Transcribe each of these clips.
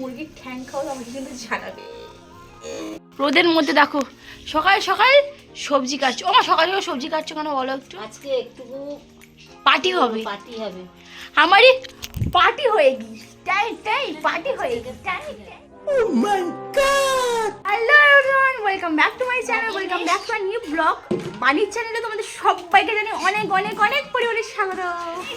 মুরগির ঠ্যাং খাও আমাকে কিন্তু জানাবে। রোদের মধ্যে দেখো সকাল সকাল সবজি কাটছো। ও সকাল সকাল সবজি কাটছো কেন বলো একটু? আজকে একটু পার্টি হবে। পার্টি হবে। আমারই পার্টি হয়ে গিস। টাই টাই পার্টি হয়ে গিস। টাই hello everyone welcome back to my channel welcome back to my new blog বাড়ির চ্যানেলে তোমাদের সবাইকে জানি অনেক অনেক অনেক পরিমাণে স্বাগত।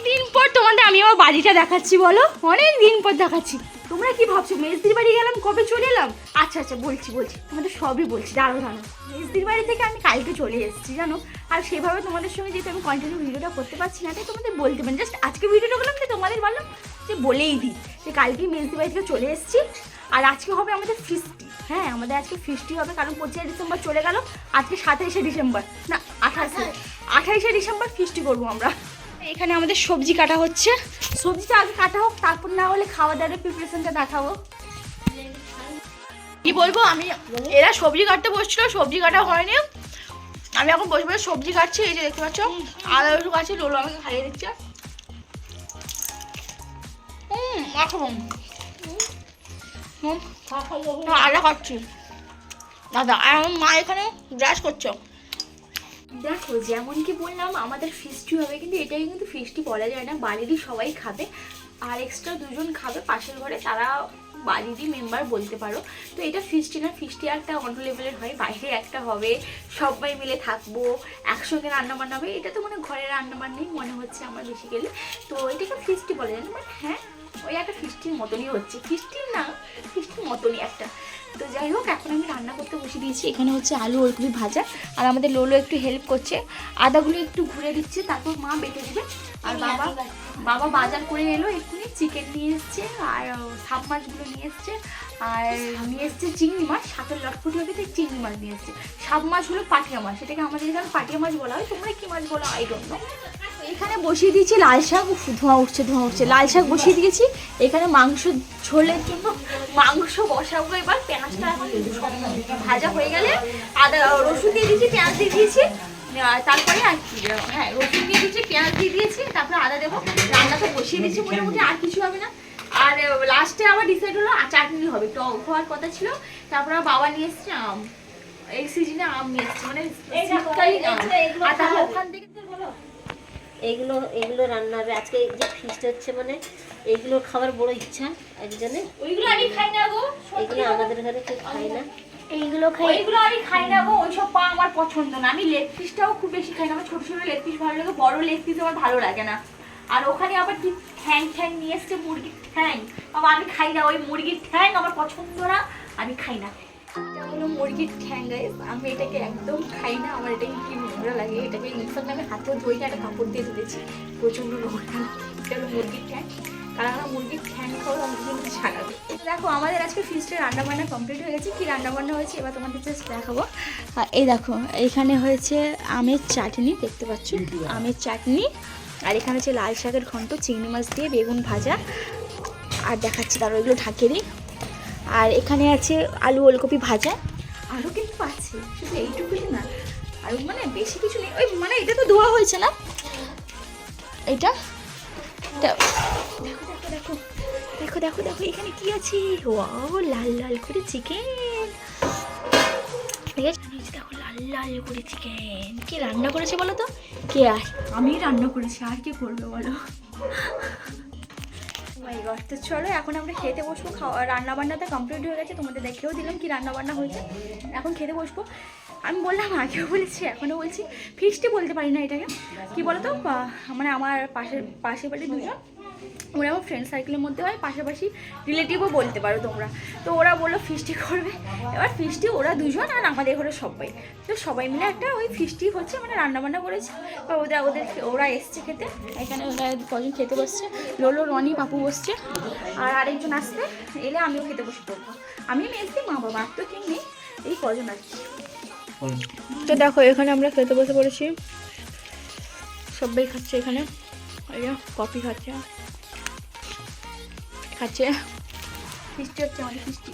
দিন পর তোমাদের আমি আমার বাড়িটা দেখাচ্ছি বলো। অনেক দিন পর দেখাচ্ছি। তোমরা কি ভাবছ? মেজদির বাড়ি গেলাম, কবে চলে এলাম? আচ্ছা আচ্ছা বলছি বলছি। তোমাদের সবই বলছি দাঁড়ো দাঁড়ো মেজদির বাড়ি থেকে আমি কালকে চলে এসেছি, জানো? আর সেভাবে তোমাদের সঙ্গে যেহেতু আমি কন্টিনিউ ভিডিওটা করতে পারছি না, তাই তোমাদের বলতে পারি জাস্ট আজকে ভিডিওটা করলাম, যে তোমাদের বললাম, যে বলেই দিই যে কালকেই মেজদির বাড়ি থেকে চলে এসেছি। আর আজকে হবে আমাদের ফিস্টি হ্যাঁ আমাদের আজকে ফিস্টি হবে, কারণ পঁচিশে ডিসেম্বর চলে গেল, আজকে সাতাইশে ডিসেম্বর। না, আঠাশে। আঠাইশে ডিসেম্বর ফিস্টি করব আমরা। এখানে আমাদের সবজি কাটা হচ্ছে। সবজিটা আগে কাটা হোক তারপর না হলে খাওয়া দাওয়ার প্রিপারেশনটা দেখাবো। কি বলব আমি এরা সবজি কাটতে বসছিল সবজি কাটা হয়নি। আমি এখন বসে বসে সবজি কাটছি এই যে দেখতে পাচ্ছ আদা রসুন কাটছি লোলো আমাকে খাইয়ে দিচ্ছে। হুম এখন হুম আদা খাচ্ছি দাদা আর আমার মা এখানে ব্রাশ করছ। দেখো যেমন কি বললাম, আমাদের ফিস্টি হবে, কিন্তু এটাই কিন্তু ফিস্টি বলা যায় না, বাড়িরই সবাই খাবে। আর এক্সট্রা দুজন খাবে পাশের ঘরে, তারা বাড়িরই মেম্বার বলতে পারো। তো এটা ফিস্টি না ফিস্টি একটা অন্য লেভেলের হয়, বাইরে একটা হবে, সবাই মিলে থাকব, একসঙ্গে রান্না বান্না হবে, এটা তো মানে ঘরে রান্না বান্নাই মনে হচ্ছে আমার বেসিক্যালি তো এটাকে ফিস্টি বলা যায় না বাট হ্যাঁ ওই একটা ফিস্টির মতনই হচ্ছে। ফিস্টির না ফিস্টির মতনই একটা। তো যাই হোক, এখন আমি রান্না করতে বসে দিয়েছি। এখানে হচ্ছে আলু ওলকপি ভাজা, আর আমাদের লোলো একটু হেল্প করছে। আদাগুলো একটু ঘুরে দিচ্ছে, তারপর মা বেটে দেবে। আর বাবা বাবা বাজার করে এলো এক্ষুনি চিকেন নিয়ে এসছে, আর সাপ মাছগুলো নিয়ে এসছে, আর নিয়ে এসছে চিংড়ি মাছ সাপের লটফুটি হবে, তাই চিংড়ি মাছ নিয়ে এসছে। সাপ মাছ হলো পাটিয়া মাছ সেটাকে আমাদের এখানে পাটিয়া মাছ বলা হয়, তোমরা কি মাছ বলো আই ডোন্ট নো এখানে বসিয়ে দিয়েছি লাল শাক ধোঁয়া উঠছে ধোঁয়া উঠছে। লাল শাক বসিয়ে দিয়েছি, এখানে মাংস ঝোলের জন্য। মাংস বসাবো এবার। পেঁয়াজটা এখন ভাজা হয়ে গেলে আদা রসুন দিয়ে দিয়েছি পেঁয়াজ দিয়ে দিয়েছি। তারপরে আর কি হ্যাঁ রসুন দিয়ে দিয়েছি পেঁয়াজ দিয়ে দিয়েছি তারপরে আদা দেবো। রান্না তো বসিয়ে দিয়েছি মোটামুটি আর কিছু হবে না। আর লাস্টে আবার ডিসাইড হলো আর চাটনি হবে। টক হওয়ার কথা ছিল। তারপরে বাবা নিয়ে এসছে আম। এই সিজনে আম নিয়ে এসছে মানে শীতকালীন আম। আর তারপর ওখান থেকে এইগুলো এগুলো রান্না হবে। আজকে এই যে ফিস্ট হচ্ছে মানে এইগুলো খাবার বড় ইচ্ছা একজনে। ওইগুলো আমি খাই না গো এগুলো আমাদের ঘরে কেউ খায় না। এইগুলো খাই। ওইগুলো আমি খাই না গো ওইসব পা আমার পছন্দ না। আমি লেগ পিসটাও খুব বেশি খাই না। আমার ছোট ছোট লেগ পিস ভালো লাগে বড় লেগ পিস আমার ভালো লাগে না। আর ওখানে আবার কি ঠ্যাং ঠ্যাং নিয়ে এসছে মুরগির ঠ্যাং। বাবা আমি খাই না ওই মুরগির ঠ্যাং আমার পছন্দ না আমি খাই না। হলো মুরগির ঠ্যাং গাইস আমি এটাকে একদম খাই না আমার এটাকে কি নোংরা লাগে এটাকে ইনফ্যাক্ট আমি হাতেও ধুই না একটা কাপড় দিয়ে ধুয়েছি প্রচণ্ড নোংরা এটা হলো মুরগির ঠ্যাং। কারণ আমার মুরগির ঠ্যাং খাওয়া আমি কিন্তু ছাড়াবে দেখো আমাদের আজকে ফিস্টের রান্না বান্না কমপ্লিট হয়ে গেছে। কি রান্না বান্না হয়েছে এবার তোমাদের জাস্ট দেখাবো। এই দেখো এখানে হয়েছে আমের চাটনি দেখতে পাচ্ছ? আমের চাটনি আর এখানে হচ্ছে লাল শাকের ঘন্ট চিংড়ি মাছ দিয়ে বেগুন ভাজা। আর দেখাচ্ছি তার ওইগুলো ঢাকে দিই। আর এখানে আছে আলু ওলকপি ভাজা। আরও কিন্তু আছে, শুধু এইটুকুই না। আর মানে বেশি কিছু নেই। ওই মানে এটা তো ধোয়া হয়েছে না? এটা? দেখো দেখো দেখো দেখো দেখো দেখো এখানে কি আছে? ও লাল লাল করে চিকেন। দেখো, লাল লাল করে চিকেন। কে রান্না করেছে বলো তো? কে আর? আমি রান্না করেছি, আর কে করবে বলো? মাই গড তো চলো, এখন আমরা খেতে বসবো, খাওয়া, রান্নাবান্নাটা কমপ্লিট হয়ে গেছে, তোমাদের দেখেও দিলাম কি রান্নাবান্না হয়েছে। এখন খেতে বসবো। আমি বললাম, আগেও বলেছি, এখনও বলছি ফিস্টি বলতে পারি না এটাকে। কি বলতো? মানে আমার পাশের পাশের বাড়ির দুজন ওরা আমার ফ্রেন্ড সার্কেলের মধ্যে হয় পাশাপাশি রিলেটিভও বলতে পারো তোমরা। তো ওরা বলল ফিস্টি করবে। এবার ফিস্টি ওরা দুজন আর আমাদের ঘরে সবাই। তো সবাই মিলে একটা ওই ফিস্টি হচ্ছে মানে রান্নাবান্না করেছে। বা ওদের ওদের ওরা এসছে খেতে। এখানে ওরা কজন খেতে বসছে? লোলো রনি পাপু বসছে। আর আরেকজন আসবে এলে আমিও খেতে বসে পড়ব। আমি মেয়েছি মা বাবা তো কেউ নেই। এই কজন আর কি। তো দেখো এখানে আমরা খেতে বসে পড়েছি। সবাই খাচ্ছে এখানে। কফি খাচ্ছে। খাচ্ছে। ফিস্টি হচ্ছে আমাদের ফিস্টি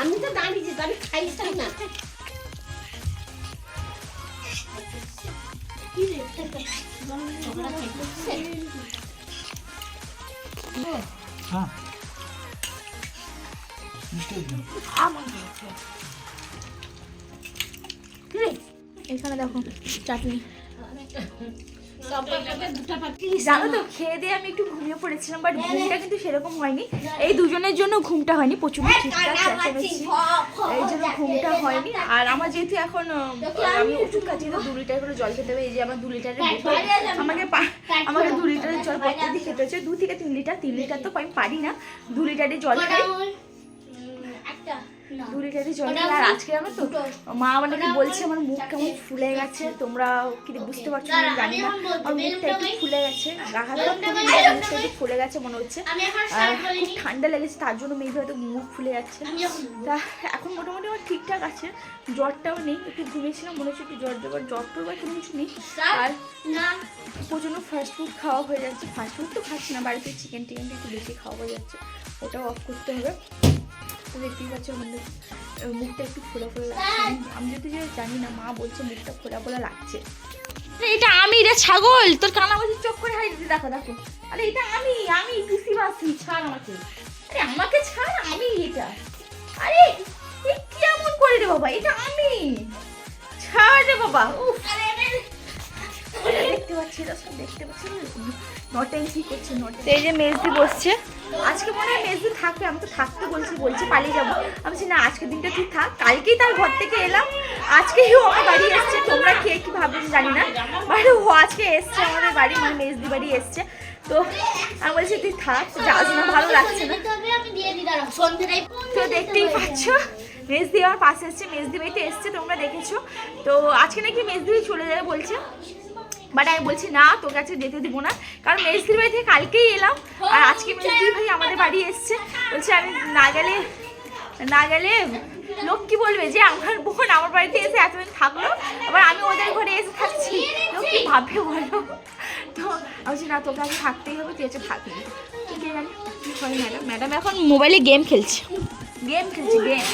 আমি তো দাঁড়িয়েছি আমি খাইছি না। হ্যাঁ। এখানে দেখো চাটনি। জানো তো খেয়ে দিয়ে আমি একটু ঘুমিয়ে পড়েছিলাম বাট ঘুমটা কিন্তু সেরকম হয়নি। এই দুজনের জন্য ঘুমটা হয়নি প্রচুর চিৎকার চেঁচামেচি এই জন্য ঘুমটা হয়নি। আর আমার যেহেতু এখন আমি ওষুধ খাচ্ছি তো দু লিটার করে জল খেতে হবে। এই যে আমার দু লিটারের আমাকে আমাকে দু লিটারের জল প্রত্যেকদিন খেতে হচ্ছে। দু থেকে তিন লিটার তিন লিটার তো আমি পারি না। দু লিটারের জল খাই দু লিটারের জল খাই আর আজকে জানো তো মা আমার নাকি বলছে আমার মুখ কেমন ফুলে গেছে তোমরা কি বুঝতে পারছ না জানি না। আমার মুখটা একটু ফুলে গেছে গা হাত পা ফুলে গেছে, মুখটা একটু ফুলে গেছে মনে হচ্ছে। আর খুব ঠান্ডা লেগেছে তার জন্য মেবি হয়তো মুখ ফুলে যাচ্ছে তা এখন মোটামুটি আমার ঠিকঠাক আছে জ্বরটাও নেই একটু ঘুমিয়েছিলাম মনে হচ্ছে একটু জ্বর দেবার জ্বর টর বা কোনো কিছু নেই। আর প্রচণ্ড ফাস্ট ফুড খাওয়া হয়ে যাচ্ছে ফাস্ট ফুড তো খাচ্ছি না বাড়িতে চিকেন টিকেন একটু বেশি খাওয়া হয়ে যাচ্ছে ওটাও অফ করতে হবে। তো দেখতেই পাচ্ছ আমাদের মুখটা একটু ফোলা ফোলা লাগছে। আমি- যদি জানি না, মা বলছে মুখটা ফোলা ফোলা লাগছে। এটা আমি এটা ছাগল, তোর কানামাছি চোখ করে দিতে দেখো দেখো। আরে, এটা আমি আমি টুসি বাসি ছাড় আমাকে। আরে, আমাকে ছাড়, আমি এটা। আরে কেমন করে রে বাবা, এটা আমি। ছাড় রে বাবা, উফ। এটা সব দেখতে পাচ্ছি? নটেন্সি করছে নটেন্সি এই যে মেজদি বসছে। আজকে মনে হয় মেজদি থাকবে আমি তো থাকতে বলছি বলছি পালিয়ে যাব। আমি বলছি না আজকের দিনটা তুই থাক কালকেই তার ঘর থেকে এলাম। আজকেই ও আমার বাড়ি এসছে তোমরা কে কি ভাববেন জানি না। বাট ও আজকে এসছে আমাদের বাড়ি মানে মেজদি বাড়ি এসছে। তো আমি বলছি তুই থাক যাস না ভালো লাগছে না। তো দেখতেই পাচ্ছ মেজদি আমার পাশে এসছে মেজদি বাড়িতে এসছে তোমরা দেখেছ। তো আজকে নাকি মেজদি চলে যাবে বলছে। বাট আমি বলছি না তোর কাছে যেতে দিব না। কারণ মেজদির বাড়ি থেকে কালকেই এলাম। আর আজকে মেজদির ভাই আমাদের বাড়ি এসছে। বলছে আমি না গেলে না গেলে লোক কি বলবে যে আমার বোন আমার বাড়িতে এসে এতদিন থাকল? আবার আমি ওদের ঘরে এসে থাকছি। লোক কি ভাববে বলো? তো বলছি না তোকে আগে থাকতেই হবে তুই হচ্ছে থাকবি ম্যাডাম ম্যাডাম এখন মোবাইলে গেম খেলছে। গেম খেলছে গেম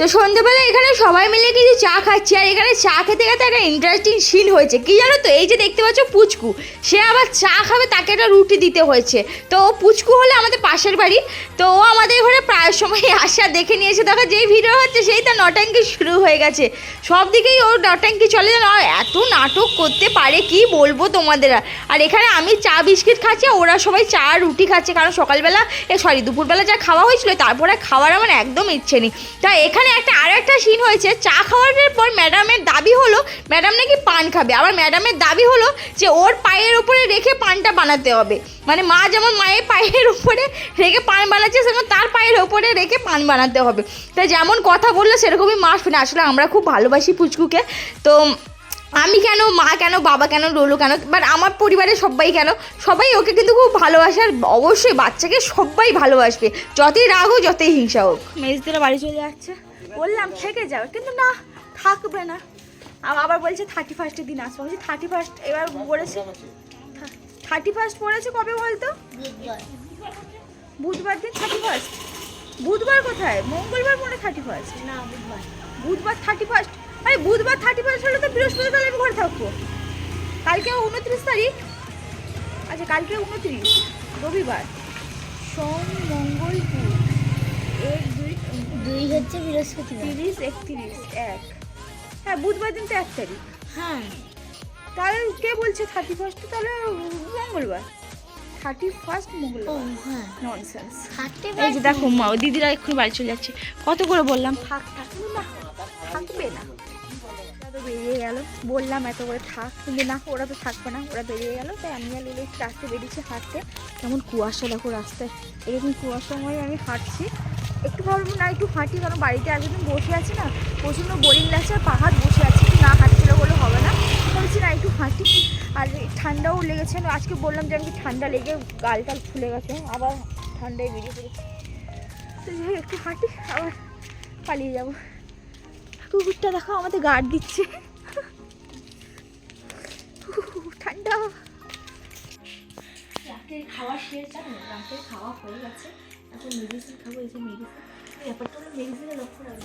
তো সন্ধ্যেবেলা এখানে সবাই মিলে কিছু চা খাচ্ছি, আর এখানে চা খেতে খেতে একটা ইন্টারেস্টিং সিন হয়েছে। কি জানো তো? এই যে দেখতে পাচ্ছ পুচকু, সে আবার চা খাবে, তাকে একটা রুটি দিতে হয়েছে। তো ও পুচকু হলে আমাদের পাশের বাড়ি, তো ও আমাদের ঘরে প্রায় সময় আসা দেখে নিয়েছে, দেখো যেই ভিডিও হচ্ছে, সেই তার নটাঙ্কি শুরু হয়ে গেছে। সব দিকেই ওর নটাঙ্কি চলে, যেন আর এত নাটক করতে পারে, কি বলব তোমাদের? আর। এখানে আমি চা বিস্কিট খাচ্ছি ওরা সবাই চা রুটি খাচ্ছে, কারণ সকালবেলা সরি দুপুরবেলা যা খাওয়া হয়েছিল, তারপরে খাওয়ার আমার একদম ইচ্ছে নেই। তা এখানে একটা আরও একটা সিন হয়েছে। চা খাওয়ার পর ম্যাডামের দাবি হলো ম্যাডাম নাকি পান খাবে। আবার ম্যাডামের দাবি হলো যে ওর পায়ের ওপরে রেখে পানটা বানাতে হবে। মানে মা যেমন মায়ের পায়ের উপরে রেখে পান বানাচ্ছে, সেরকম তার পায়ের ওপরে রেখে পান বানাতে হবে। তাই যেমন কথা বলল, সেরকমই মা শুনে আসলে আমরা খুব ভালোবাসি পুচকুকে। তো আমি কেন, মা কেন, বাবা কেন, রোলো কেন? বাট আমার পরিবারের সবাই কেন? সবাই ওকে কিন্তু খুব ভালোবাসে আর অবশ্যই বাচ্চাকে সবাই ভালোবাসবে। যতই রাগ হোক, যতই হিংসা হোক। মেজদিরা বাড়ি চলে যাচ্ছে। বললাম থেকে যাবে কিন্তু না থাকবে না। আবার বলছে থার্টি ফার্স্টের দিন আসব। বলছি থার্টি ফার্স্ট এবার বলেছে থার্টি ফার্স্ট পড়েছে কবে বলতো? বুধবার দিন থার্টি ফার্স্ট বুধবার কোথায়? মঙ্গলবার মনে থার্টি ফার্স্ট না বুধবার। বুধবার থার্টি ফার্স্ট আরে বুধবার থার্টি ফার্স্ট হলে তো বৃহস্পতিবার আমি ঘরে থাকব। কালকে উনত্রিশ তারিখ? আচ্ছা কালকে উনত্রিশ রবিবার। সোম মঙ্গল দুই হচ্ছে বৃহস্পতিবার। তিরিশ একত্রিশ এক। হ্যাঁ বুধবার দিন তো এক তারিখ। হ্যাঁ। তাহলে কে বলছে থার্টি ফার্স্ট তাহলে মঙ্গলবার। থার্টি ফার্স্ট মঙ্গলবার হ্যাঁ। ননসেন্স এই যে দেখো মা দিদিরা এক্ষুনি বাড়ি চলে যাচ্ছে। কত করে বললাম? থাক থাক কিন্তু না থাকবে না। তো বেরিয়ে গেল। বললাম এত করে থাক কিন্তু না ওরা তো থাকবে না। ওরা বেরিয়ে গেল তাই আমি আর লিলে রাস্তায় বেরিয়েছি হাঁটতে। কেমন কুয়াশা দেখো রাস্তায়। এরকম কুয়াশার সময় আমি হাঁটছি। একটু ভাবলাম না, একটু হাঁটি কারণ বাড়িতে একদিন বসে আছি না, প্রচণ্ড বোরিং লাগছে, আর পাহাড় বসে আছি না হাঁটছিল বলে হবে না। বলছি না, একটু হাঁটি আর ঠান্ডাও লেগেছে আজকে বললাম যে আমি ঠান্ডা লেগে গাল টাল ফুলে গেছে, আবার ঠান্ডায় বেরিয়ে পড়েছে। একটু হাঁটি আবার পালিয়ে যাব। কুকুরটা দেখো আমাদের গার্ড দিচ্ছে। ঠান্ডা। রাতের খাওয়া শেষ, জানো? রাতের খাওয়া হয়ে গেছে। এখন মেডিসিন খাব এই যে মেডিসিন ব্যাপারটা হলো মেডিসিনের লক্ষ্য রাখব